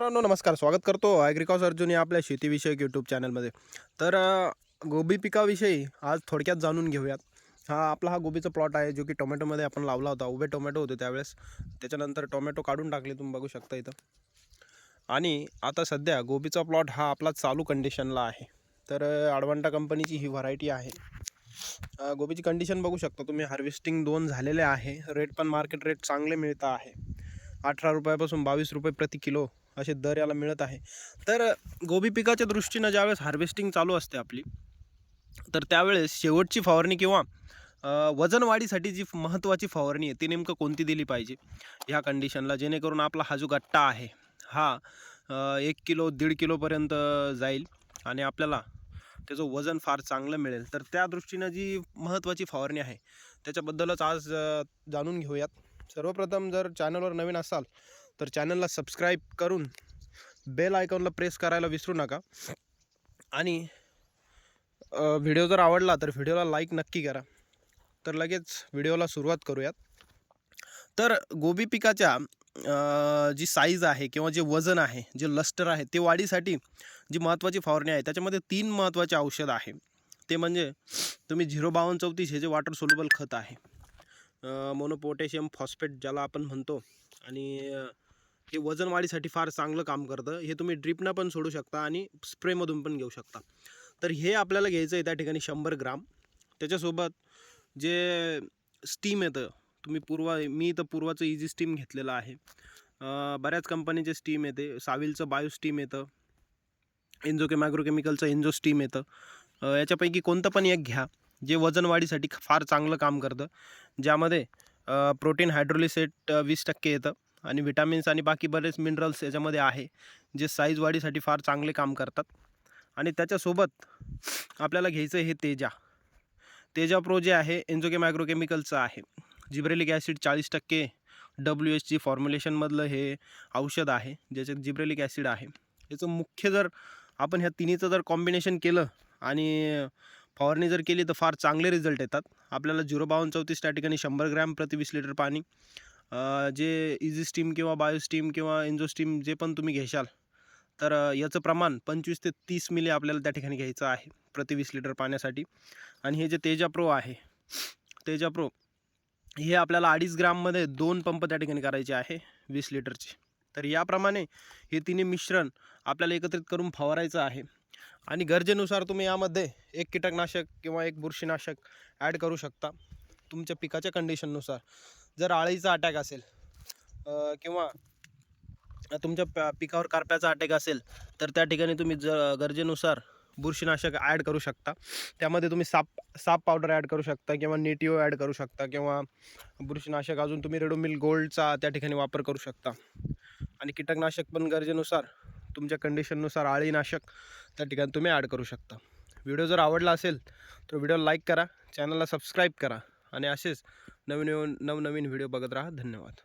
मित्रांनो नमस्कार. स्वागत करतो ॲग्रिकॉस अर्जुन या आपल्या शेतीविषयक यूट्यूब चॅनलमध्ये तर गोबी पिकाविषयी आज थोडक्यात जाणून घेऊयात. हा आपला हा गोबीचा प्लॉट आहे जो की टोमॅटोमध्ये आपण लावला होता. उभे टोमॅटो होते त्यावेळेस. त्याच्यानंतर टोमॅटो काढून टाकले तुम्ही बघू शकता इथं. आणि आता सध्या गोबीचा प्लॉट हा आपला चालू कंडिशनला आहे. तर अडवांटा कंपनीची ही व्हरायटी आहे. गोबीची कंडिशन बघू शकता तुम्ही. हार्वेस्टिंग दोन झालेले आहे. रेट पण मार्केट रेट चांगले मिळतं आहे. अठरा रुपयापासून बावीस रुपये प्रति किलो असे दर याला मिळत आहे. तर गोबी पिकाच्या दृष्टीनं ज्यावेळेस हार्वेस्टिंग चालू असते आपली तर त्यावेळेस शेवटची फवारणी किंवा वजनवाढीसाठी वजन वाढीसाठी जी महत्त्वाची फवारणी आहे ती नेमकं कोणती दिली पाहिजे? ह्या कंडिशनला जेणेकरून आपला हा जो गट्टा आहे हा एक किलो दीड किलोपर्यंत जाईल आणि आपल्याला त्याचं वजन फार चांगलं मिळेल. तर त्या दृष्टीनं जी महत्त्वाची फवारणी आहे त्याच्याबद्दलच आज जाणून घेऊयात. सर्वप्रथम जर चॅनलवर नवीन असाल तर चॅनलला सबस्क्राईब करून बेल आयकॉनला प्रेस करायला विसरू नका. आणि व्हिडिओ जर आवडला तर व्हिडिओला लाईक नक्की करा. तर लगेच व्हिडिओला सुरुवात करूयात. तर गोबी पिकाच्या जी साईज आहे किंवा जे वजन आहे जे लस्टर आहे ते वाढीसाठी जी महत्त्वाची फवारणी आहे त्याच्यामध्ये तीन महत्त्वाचे औषध आहे. ते म्हणजे तुम्ही झिरो बावन्न चौतीस हे जे वॉटर सोल्युबल खत आहे मोनोपोटॅशियम फॉस्फेट ज्याला आपण म्हणतो आणि हे वजन वाढीसाठी फार चांगलं काम करतं. हे तुम्ही ड्रिपनं पण सोडू शकता आणि स्प्रेमधून पण घेऊ शकता. तर हे आपल्याला घ्यायचं आहे त्या ठिकाणी शंभर ग्राम. त्याच्यासोबत जे स्टीम येतं तुम्ही पूर्वा मी इथं पूर्वाचं इझी स्टीम घेतलेलं आहे. बऱ्याच कंपनीचे स्टीम येते. साविलचं बायो स्टीम येतं. एन्झोके मॅग्रोकेमिकलचं एन्झो स्टीम येतं. याच्यापैकी कोणतं पण एक घ्या जे वजन वाढीसाठी फार चांगलं काम करतं. ज्यामध्ये प्रोटीन हायड्रोलिसेट वीस टक्के येतं. आणि विटामिन्स आणि बाकी बरेच मिनरल्स याच्यामध्ये आहे जे साईज वाढीसाठी फार चांगले काम करतात. आणि त्याच्यासोबत आपल्याला घ्यायचं हे तेजा. तेजा प्रो जे आहे एन्झोके मॅग्रोकेमिकलचं आहे. जिब्रेलिक ॲसिड चाळीस टक्के डब्ल्यू एच जी फॉर्म्युलेशनमधलं हे औषध आहे ज्याच्यात जिब्रेलिक ॲसिड आहे. याचं मुख्य जर आपण ह्या तिन्हीचं जर कॉम्बिनेशन केलं आणि फवारणी जर केली तर फार चांगले रिझल्ट येतात. आपल्याला झिरो बावन्न चौतीस त्या ठिकाणी शंभर ग्रॅम प्रति वीस लिटर पाणी जे इझी स्टीम किंवा बायो स्टीम किंवा एन्झो स्टीम जे पण तुम्ही घेशाल तर याचं प्रमाण पंचवीस ते तीस मिली आपल्याला त्या ठिकाणी घ्यायचं आहे प्रति वीस लिटर पाण्यासाठी. आणि हे जे तेजा प्रो आहे तेजा प्रो हे आपल्याला अडीच ग्राममध्ये दोन पंप त्या ठिकाणी करायचे आहे वीस लिटरचे. तर याप्रमाणे हे तिन्ही मिश्रण आपल्याला एकत्रित करून फवारायचं आहे. आणि गरजेनुसार तुम्ही यामध्ये एक कीटकनाशक किंवा एक बुरशीनाशक ॲड करू शकता. तुमच्या पिकाच्या कंडिशननुसार जर आळीचा अटॅक असेल किंवा तुमच्या प पिकावर कारप्याचा अटॅक असेल तर त्या ठिकाणी तुम्ही ज गरजेनुसार बुरशीनाशक ॲड करू शकता. त्यामध्ये तुम्ही साप साप पावडर ॲड करू शकता किंवा नेटिओ ॲड करू शकता किंवा बुरशीनाशक अजून तुम्ही रेडोमिल गोल्डचा त्या ठिकाणी वापर करू शकता. आणि कीटकनाशक पण गरजेनुसार तुमच्या कंडिशननुसार आळीनाशक त्या ठिकाणी तुम्ही ॲड करू शकता. व्हिडिओ जर आवडला असेल तर व्हिडिओ लाईक करा चॅनलला सबस्क्राईब करा. आणि असेच नवीन नवनवीन व्हिडिओ बघत राहा. धन्यवाद.